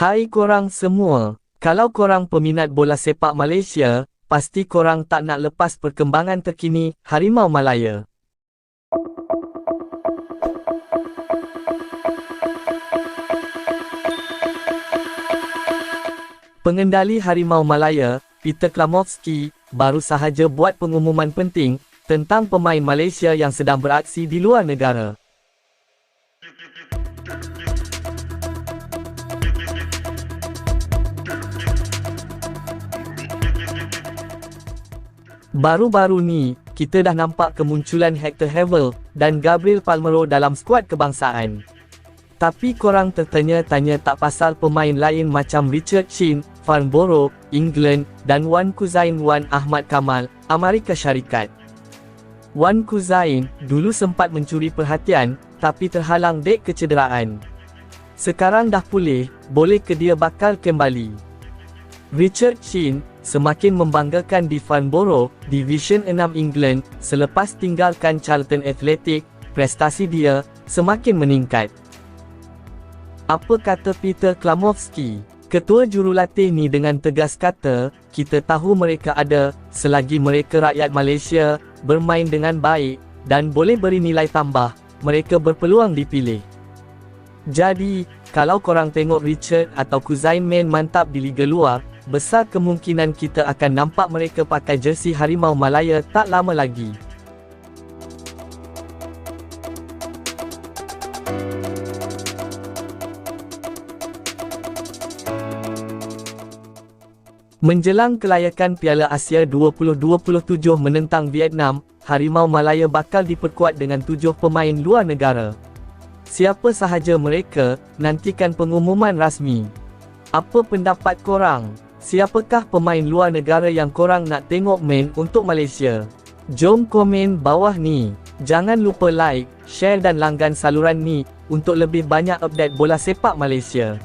Hai korang semua, kalau korang peminat bola sepak Malaysia, pasti korang tak nak lepas perkembangan terkini Harimau Malaya. Pengendali Harimau Malaya, Peter Klamovski, baru sahaja buat pengumuman penting tentang pemain Malaysia yang sedang beraksi di luar negara. Baru-baru ni, kita dah nampak kemunculan Hector Havel dan Gabriel Palmero dalam skuad kebangsaan. Tapi korang tertanya-tanya tak pasal pemain lain macam Richard Chin, Farnborough, England dan Wan Kuzain Wan Ahmad Kamal, Amerika Syarikat. Wan Kuzain dulu sempat mencuri perhatian tapi terhalang dek kecederaan. Sekarang dah pulih, boleh ke dia bakal kembali. Richard Chin semakin membanggakan di Farnborough, Division 6 England, selepas tinggalkan Charlton Athletic, prestasi dia semakin meningkat. Apa kata Peter Klamovski? Ketua jurulatih ni dengan tegas kata, kita tahu mereka ada, selagi mereka rakyat Malaysia, bermain dengan baik, dan boleh beri nilai tambah, mereka berpeluang dipilih. Jadi, kalau korang tengok Richard atau Kuzain main mantap di Liga Luar, besar kemungkinan kita akan nampak mereka pakai jersey Harimau Malaya tak lama lagi. Menjelang kelayakan Piala Asia 2027 menentang Vietnam, Harimau Malaya bakal diperkuat dengan tujuh pemain luar negara. Siapa sahaja mereka, nantikan pengumuman rasmi. Apa pendapat korang? Siapakah pemain luar negara yang korang nak tengok main untuk Malaysia? Jom komen bawah ni. Jangan lupa like, share dan langgan saluran ni untuk lebih banyak update bola sepak Malaysia.